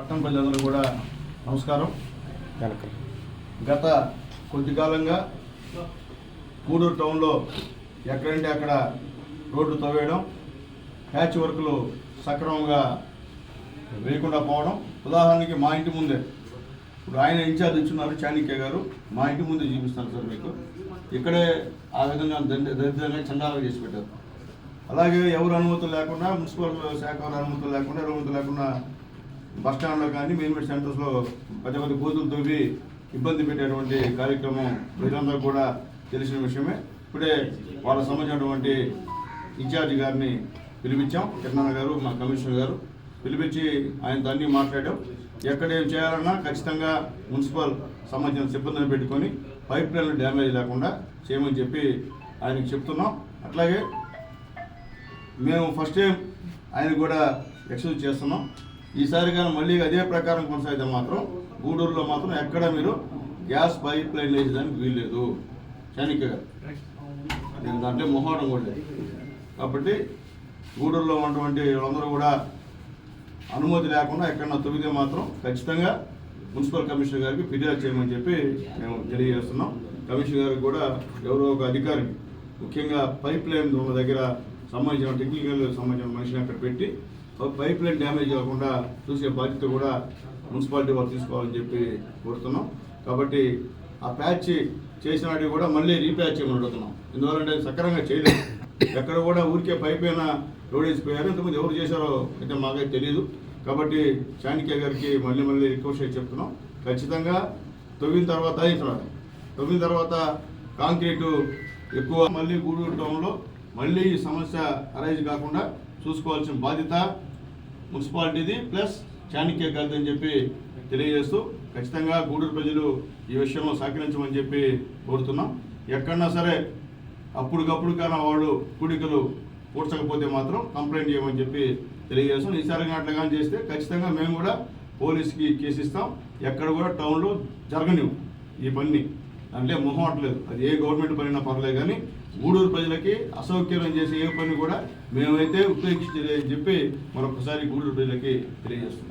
పట్టణ ప్రజలందరూ కూడా నమస్కారం. గత కొద్ది కాలంగా గూడూరు టౌన్లో ఎక్కడంటే అక్కడ రోడ్లు తవ్వేయడం ప్యాచ్ వర్క్లు సక్రమంగా వేయకుండా పోవడం. ఉదాహరణకి మా ఇంటి ముందే ఇప్పుడు ఆయన ఇన్ఛార్జ్ ఇచ్చున్నారు చాణిక్య గారు. మా ఇంటి ముందే చూపిస్తాను సార్ మీకు. ఇక్కడే ఆ విధంగా దరిద్రంగా చండాలు చేసి పెట్టారు. అలాగే ఎవరు అనుమతులు లేకుండా మున్సిపల్ శాఖ అనుమతులు లేకుండా ఎవరు అనుమతులు లేకుండా బస్ స్టాండ్లో కానీ మెయిన్ సెంటర్స్లో పెద్ద పెద్ద బూతులు తవ్వి ఇబ్బంది పెట్టేటువంటి కార్యక్రమం ప్రజలందరూ కూడా తెలిసిన విషయమే. ఇప్పుడే వాళ్ళ సంబంధించినటువంటి ఇన్ఛార్జి గారిని పిలిపించాం. చిన్నాన్న గారు మా కమిషనర్ గారు పిలిపించి ఆయనతో అన్నీ మాట్లాడాం. ఎక్కడ ఏం చేయాలన్నా ఖచ్చితంగా మున్సిపల్ సంబంధించిన సిబ్బందిని పెట్టుకొని పైప్ లైన్లు డ్యామేజ్ లేకుండా చేయమని చెప్పి ఆయనకి చెప్తున్నాం. అట్లాగే మేము ఫస్ట్ టైం ఆయన కూడా ఎక్స్క్యూజ్ చేస్తున్నాం. ఈసారి కానీ మళ్ళీ అదే ప్రకారం కొనసాగితే మాత్రం గూడూరులో మాత్రం ఎక్కడ మీరు గ్యాస్ పైప్ లైన్ వేసేదానికి వీల్లేదు. చాణిక్య గారు. నేను దాంట్లో మొహోడం కూడా కాబట్టి గూడూరులో ఉన్నటువంటి వాళ్ళందరూ కూడా అనుమతి లేకుండా ఎక్కడన్నా తొమ్మిదే మాత్రం ఖచ్చితంగా మున్సిపల్ కమిషనర్ గారికి ఫిర్యాదు చేయమని చెప్పి మేము తెలియజేస్తున్నాం. కమిషనర్ గారికి కూడా ఎవరో ఒక అధికారికి ముఖ్యంగా పైప్ లైన్ దగ్గర సంబంధించిన టెక్నికల్ సంబంధించిన మనిషిని అక్కడ పెట్టి పైప్ లైన్ డ్యామేజ్ కాకుండా చూసే బాధ్యత కూడా మున్సిపాలిటీ వారు తీసుకోవాలని చెప్పి కోరుతున్నాం. కాబట్టి ఆ ప్యాచ్ చేసిన వాటికి కూడా మళ్ళీ రీప్యాచ్ చేయమని అడుగుతున్నాం. ఎందువల్లంటే సక్రమంగా చేయలేదు. ఎక్కడ కూడా ఊరికే పైప్ అయినా రోడ్ వేసిపోయారు ఇంతకుముందు ఎవరు చేశారో అయితే మాకైతే తెలియదు కాబట్టి చాణిక్య గారికి మళ్ళీ మళ్ళీ రిక్వెస్ట్ చేసి చెప్తున్నాం. ఖచ్చితంగా తొమ్మిది తర్వాత ఇక్కడ తర్వాత తర్వాత కాంక్రీటు ఎక్కువ మళ్ళీ గూడూరు టౌన్లో మళ్ళీ ఈ సమస్య అరైజ్ కాకుండా చూసుకోవాల్సిన బాధ్యత మున్సిపాలిటీది ప్లస్ చాణక్య గారిది అని చెప్పి తెలియజేస్తూ ఖచ్చితంగా గూడూరు ప్రజలు ఈ విషయంలో సహకరించమని చెప్పి కోరుతున్నాం. ఎక్కడన్నా సరే అప్పటికప్పుడు కానీ వాళ్ళు కూడికలు పూడ్చకపోతే మాత్రం కంప్లైంట్ చేయమని చెప్పి తెలియజేస్తాం. ఈసారి అట్లా కానీ చేస్తే ఖచ్చితంగా మేము కూడా పోలీస్కి కేసు ఇస్తాం. ఎక్కడ కూడా టౌన్లో జరగనివ్వు ఈ పని అంటే మొహమాటలేదు అది ఏ గవర్నమెంట్ పనినా పర్లేదు కానీ గూడూరు ప్రజలకి అసౌకర్యం చేసే ఏ పని కూడా మేమైతే ఉపయోగించలేదని చెప్పి మరొకసారి గూడూరు ప్రజలకి తెలియజేస్తున్నాం.